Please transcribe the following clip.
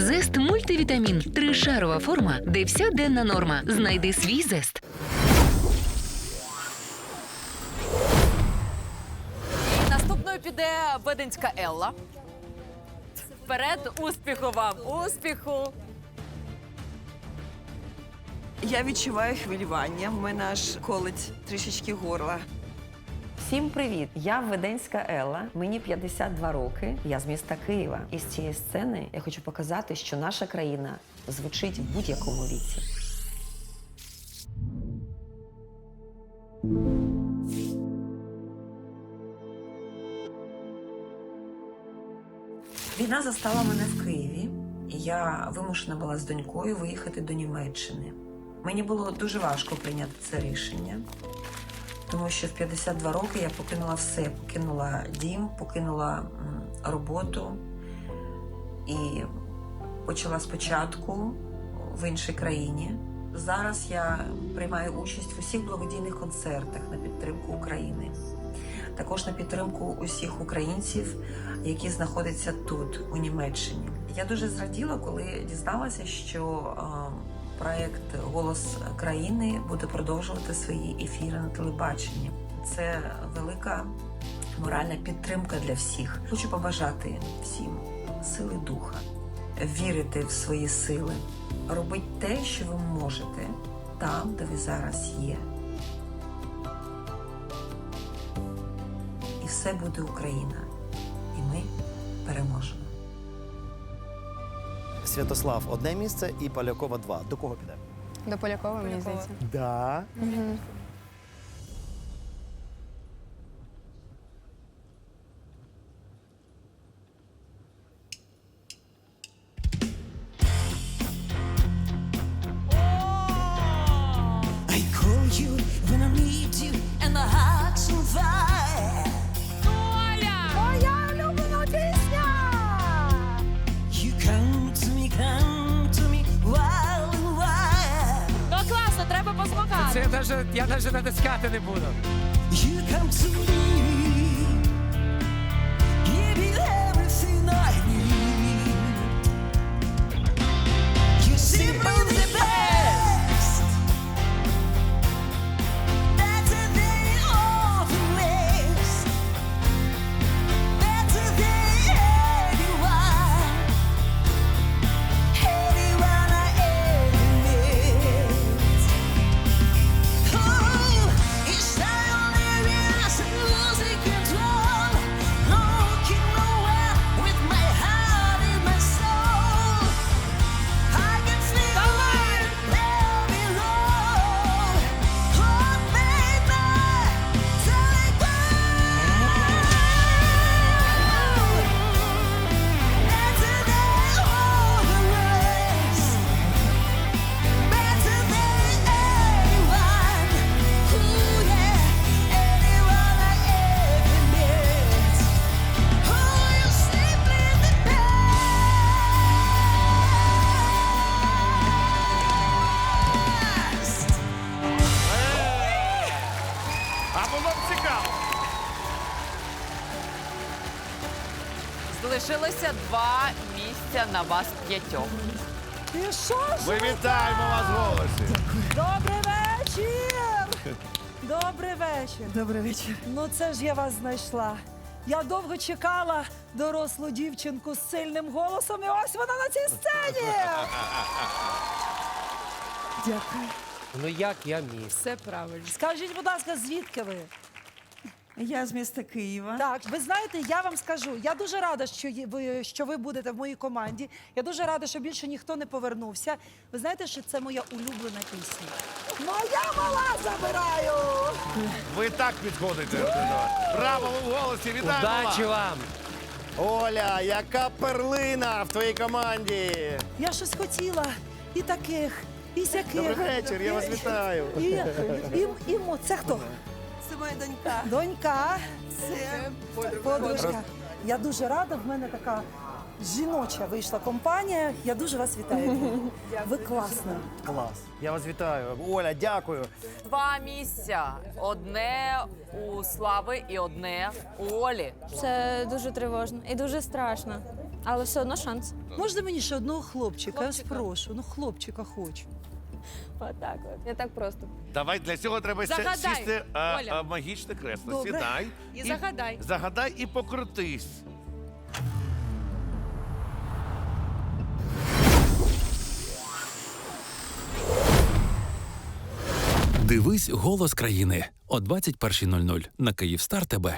Зест мультивітамін. Тришарова форма, де вся денна норма. Знайди свій зест. Наступною піде Веденська Елла. Вперед, успіху вам! Успіху! Я відчуваю хвилювання. В мене аж колить трішечки горла. Всім привіт! Я Веденська Елла. Мені 52 роки. Я з міста Києва. І з цієї сцени я хочу показати, що наша країна звучить в будь-якому віці. Війна застала мене в Києві, я вимушена була з донькою виїхати до Німеччини. Мені було дуже важко прийняти це рішення, тому що в 52 роки я покинула все, покинула дім, покинула роботу і почала спочатку в іншій країні. Зараз я приймаю участь в усіх благодійних концертах на підтримку України, також на підтримку усіх українців, які знаходяться тут, у Німеччині. Я дуже зраділа, коли дізналася, що е, проект Голос країни буде продовжувати свої ефіри на телебаченні. Це велика моральна підтримка для всіх. Хочу побажати всім сили духа, вірити в свої сили, робити те, що ви можете там, де ви зараз є. І все буде Україна. І ми переможемо. Святослав одне місце і Полякова два. До кого піде? До Полякова, мені здається. Да. I я даже, я даже натискати не буду. You come to me, give you everything I need. You simply the best. Залишилося два місця на вас п'ятьох. І що ж? Ми вітаємо вас в голосі. Добрий вечір! Добрий вечір. Добрий вечір. Ну це ж я вас знайшла. Я довго чекала дорослу дівчинку з сильним голосом, і ось вона на цій сцені. Дякую. Ну як я міг? Все правильно. Скажіть, будь ласка, звідки ви? Я з міста Києва. Так, ви знаєте, я вам скажу, я дуже рада, що є- ви, що ви будете в моїй команді. Я дуже рада, що більше ніхто не повернувся. Ви знаєте, що це моя улюблена пісня. Моя мала забираю! Ви так підходите. Браво ви в голосі! Вітаємо Удачі вас! вам! Оля, яка перлина в твоїй команді! Я щось хотіла і таких, і сяких. Добрий вечір, я вас вітаю. І, і, і, мо- це хто? Це моя донька. Донька, Це подружка. Я дуже рада, в мене така жіноча вийшла компанія. Я дуже вас вітаю. Ви класна. Клас. Я вас вітаю. Оля, дякую. Два місця. Одне у Слави і одне у Олі. Це дуже тривожно і дуже страшно. Але все одно шанс. Можна мені ще одного хлопчика? Я спрошу. Ну, хлопчика хочу. Отак от. Я так просто. Давай для цього треба сі- Загадай, сісти а, Оля. а, магічне кресло. Добре. Сідай. І загадай. Загадай і покрутись. Дивись голос країни о 21.00 на Київстар ТБ.